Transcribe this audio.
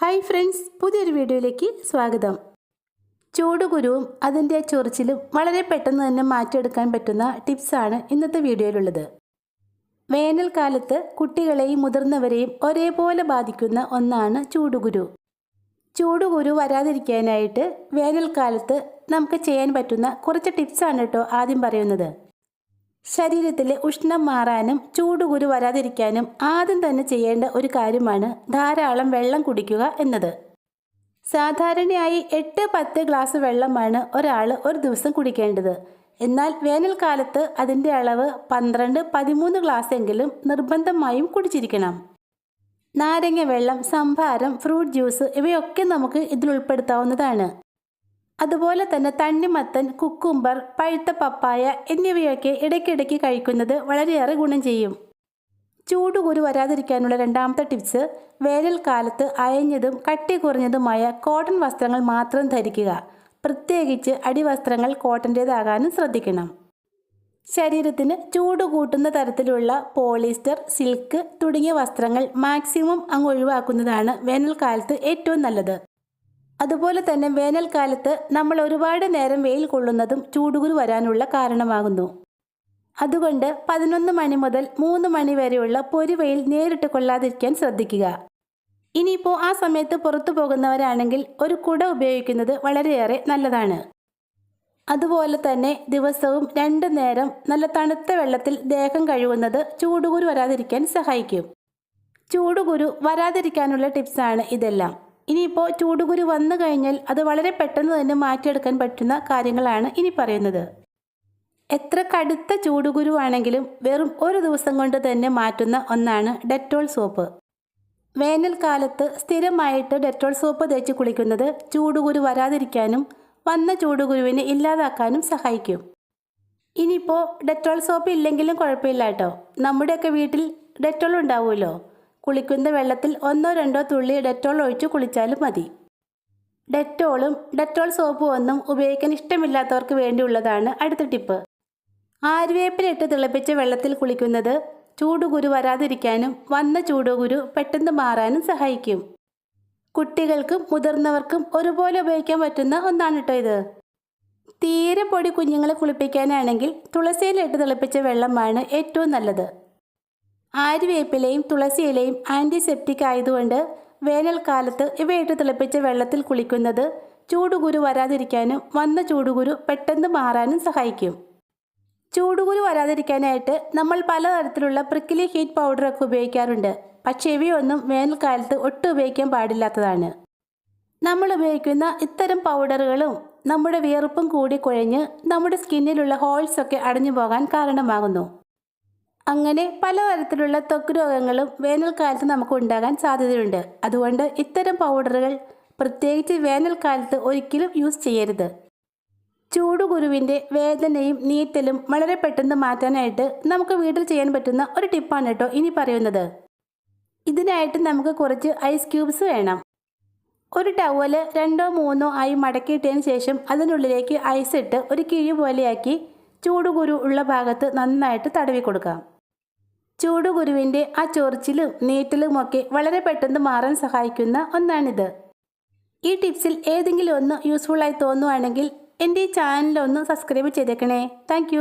Hi friends പുതിയൊരു വീഡിയോയിലേക്ക് സ്വാഗതം. ചൂടുകുരുവും അതിന്റെ ചൊറിച്ചിലും വളരെ പെട്ടെന്ന് തന്നെ മാറ്റിയെടുക്കാൻ പറ്റുന്ന ടിപ്സാണ് ഇന്നത്തെ വീഡിയോയിലുള്ളത്. വേനൽക്കാലത്ത് കുട്ടികളെയും മുതിർന്നവരെയും ഒരേപോലെ ബാധിക്കുന്ന ഒന്നാണ് ചൂടുകുരു. ചൂടുകുരു വരാതിരിക്കാനായിട്ട് വേനൽക്കാലത്ത് നമുക്ക് ചെയ്യാൻ പറ്റുന്ന കുറച്ച് ടിപ്സാണ് കേട്ടോ ആദ്യം പറയുന്നത്. ശരീരത്തിലെ ഉഷ്ണം മാറാനും ചൂടുകുരു വരാതിരിക്കാനും ആദ്യം തന്നെ ചെയ്യേണ്ട ഒരു കാര്യമാണ് ധാരാളം വെള്ളം കുടിക്കുക എന്നത്. സാധാരണയായി എട്ട് പത്ത് ഗ്ലാസ് വെള്ളമാണ് ഒരാൾ ഒരു ദിവസം കുടിക്കേണ്ടത്. എന്നാൽ വേനൽക്കാലത്ത് അതിന്റെ അളവ് പന്ത്രണ്ട് പതിമൂന്ന് ഗ്ലാസ് എങ്കിലും നിർബന്ധമായും കുടിച്ചിരിക്കണം. നാരങ്ങ വെള്ളം സംഭാരം ഫ്രൂട്ട് ജ്യൂസ് ഇവയൊക്കെ നമുക്ക് ഇതിൽ ഉൾപ്പെടുത്താവുന്നതാണ്. അതുപോലെ തന്നെ തണ്ണിമത്തൻ കുക്കുംബർ പഴുത്ത പപ്പായ എന്നിവയൊക്കെ ഇടയ്ക്കിടയ്ക്ക് കഴിക്കുന്നത് വളരെയേറെ ഗുണം ചെയ്യും. ചൂടുകുരു വരാതിരിക്കാനുള്ള രണ്ടാമത്തെ ടിപ്സ് വേനൽക്കാലത്ത് അയഞ്ഞതും കട്ടി കുറഞ്ഞതുമായ കോട്ടൺ വസ്ത്രങ്ങൾ മാത്രം ധരിക്കുക. പ്രത്യേകിച്ച് അടിവസ്ത്രങ്ങൾ കോട്ടന്റേതാകാനും ശ്രദ്ധിക്കണം. ശരീരത്തിന് ചൂട് കൂട്ടുന്ന തരത്തിലുള്ള പോളിസ്റ്റർ സിൽക്ക് തുടങ്ങിയ വസ്ത്രങ്ങൾ മാക്സിമം അങ്ങ് ഒഴിവാക്കുന്നതാണ് വേനൽക്കാലത്ത് ഏറ്റവും നല്ലത്. അതുപോലെ തന്നെ വേനൽക്കാലത്ത് നമ്മൾ ഒരുപാട് നേരം വെയിൽ കൊള്ളുന്നതും ചൂടുകുരു വരാനുള്ള കാരണമാകുന്നു. അതുകൊണ്ട് പതിനൊന്ന് മണി മുതൽ മൂന്ന് മണി വരെയുള്ള പൊരിവെയിൽ നേരിട്ട് കൊള്ളാതിരിക്കാൻ ശ്രദ്ധിക്കുക. ഇനിയിപ്പോൾ ആ സമയത്ത് പുറത്തു പോകുന്നവരാണെങ്കിൽ ഒരു കുട ഉപയോഗിക്കുന്നത് വളരെയേറെ നല്ലതാണ്. അതുപോലെ തന്നെ ദിവസവും രണ്ട് നേരം നല്ല തണുത്ത വെള്ളത്തിൽ ദേഹം കഴുകുന്നത് ചൂടുകുരു വരാതിരിക്കാൻ സഹായിക്കും. ചൂടുകുരു വരാതിരിക്കാനുള്ള ടിപ്സാണ് ഇതെല്ലാം. ഇനിയിപ്പോൾ ചൂടുകുരു വന്നു കഴിഞ്ഞാൽ അത് വളരെ പെട്ടെന്ന് തന്നെ മാറ്റിയെടുക്കാൻ പറ്റുന്ന കാര്യങ്ങളാണ് ഇനി പറയുന്നത്. എത്ര കടുത്ത ചൂടുകുരു ആണെങ്കിലും വെറും ഒരു ദിവസം കൊണ്ട് തന്നെ മാറ്റുന്ന ഒന്നാണ് ഡെറ്റോൾ സോപ്പ്. വേനൽക്കാലത്ത് സ്ഥിരമായിട്ട് ഡെറ്റോൾ സോപ്പ് തേച്ച് കുളിക്കുന്നത് ചൂടുകുരു വരാതിരിക്കാനും വന്ന ചൂടുകുരുവിനെ ഇല്ലാതാക്കാനും സഹായിക്കും. ഇനിയിപ്പോൾ ഡെറ്റോൾ സോപ്പ് ഇല്ലെങ്കിലും കുഴപ്പമില്ല കേട്ടോ. നമ്മുടെയൊക്കെ വീട്ടിൽ ഡെറ്റോൾ ഉണ്ടാവുമല്ലോ. കുളിക്കുന്ന വെള്ളത്തിൽ ഒന്നോ രണ്ടോ തുള്ളി ഡെറ്റോൾ ഒഴിച്ച് കുളിച്ചാലും മതി. ഡെറ്റോളും ഡെറ്റോൾ സോപ്പും ഒന്നും ഉപയോഗിക്കാൻ ഇഷ്ടമില്ലാത്തവർക്ക് വേണ്ടിയുള്ളതാണ് അടുത്ത ടിപ്പ്. ആര്യവേപ്പിലിട്ട് തിളപ്പിച്ച വെള്ളത്തിൽ കുളിക്കുന്നത് ചൂടുകുരു വരാതിരിക്കാനും വന്ന ചൂടുകുരു പെട്ടെന്ന് മാറാനും സഹായിക്കും. കുട്ടികൾക്കും മുതിർന്നവർക്കും ഒരുപോലെ ഉപയോഗിക്കാൻ പറ്റുന്ന ഒന്നാണ് കേട്ടോ ഇത്. തീരെ പൊടി കുഞ്ഞുങ്ങളെ കുളിപ്പിക്കാനാണെങ്കിൽ തുളസിയിലിട്ട് തിളപ്പിച്ച വെള്ളമാണ് ഏറ്റവും നല്ലത്. ആര്യവേപ്പിലയും തുളസിയിലയും ആന്റിസെപ്റ്റിക് ആയതുകൊണ്ട് വേനൽക്കാലത്ത് ഇവയിട്ട് തിളപ്പിച്ച വെള്ളത്തിൽ കുളിക്കുന്നത് ചൂടുകുരു വരാതിരിക്കാനും വന്ന ചൂടുകുരു പെട്ടെന്ന് മാറാനും സഹായിക്കും. ചൂടുകുരു വരാതിരിക്കാനായിട്ട് നമ്മൾ പലതരത്തിലുള്ള പ്രിക്കിലി ഹീറ്റ് പൗഡറൊക്കെ ഉപയോഗിക്കാറുണ്ട്. പക്ഷേ ഇവയൊന്നും വേനൽക്കാലത്ത് ഒട്ടും ഉപയോഗിക്കാൻ പാടില്ലാത്തതാണ്. നമ്മൾ ഉപയോഗിക്കുന്ന ഇത്തരം പൗഡറുകളും നമ്മുടെ വിയർപ്പും കൂടി കുഴഞ്ഞ് നമ്മുടെ സ്കിന്നിലുള്ള ഹോൾസൊക്കെ അടഞ്ഞു പോകാൻ കാരണമാകുന്നു. അങ്ങനെ പലതരത്തിലുള്ള ത്വക്ക് രോഗങ്ങളും വേനൽക്കാലത്ത് നമുക്ക് ഉണ്ടാകാൻ സാധ്യതയുണ്ട്. അതുകൊണ്ട് ഇത്തരം പൗഡറുകൾ പ്രത്യേകിച്ച് വേനൽക്കാലത്ത് ഒരിക്കലും യൂസ് ചെയ്യരുത്. ചൂടുകുരുവിന്റെ വേദനയും നീറ്റലും വളരെ പെട്ടെന്ന് മാറ്റാനായിട്ട് നമുക്ക് വീട്ടിൽ ചെയ്യാൻ പറ്റുന്ന ഒരു ടിപ്പാണ് കേട്ടോ ഇനി പറയുന്നത്. ഇതിനായിട്ട് നമുക്ക് കുറച്ച് ഐസ് ക്യൂബ്സ് വേണം. ഒരു ടവൽ രണ്ടോ മൂന്നോ ആയി മടക്കിയിട്ടതിന് ശേഷം അതിനുള്ളിലേക്ക് ഐസ് ഇട്ട് ഒരു കിഴി പോലെയാക്കി ചൂടുകുരു ഉള്ള ഭാഗത്ത് നന്നായിട്ട് തടവി കൊടുക്കാം. ചൂടുകുരുവിന്റെ ആ ചൊറിച്ചിലും നീറ്റലുമൊക്കെ വളരെ പെട്ടെന്ന് മാറാൻ സഹായിക്കുന്ന ഒന്നാണിത്. ഈ ടിപ്സിൽ ഏതെങ്കിലും ഒന്ന് യൂസ്ഫുള്ളായി തോന്നുവാണെങ്കിൽ എന്റെ ഈ ചാനലൊന്ന് സബ്സ്ക്രൈബ് ചെയ്തേക്കണേ. താങ്ക്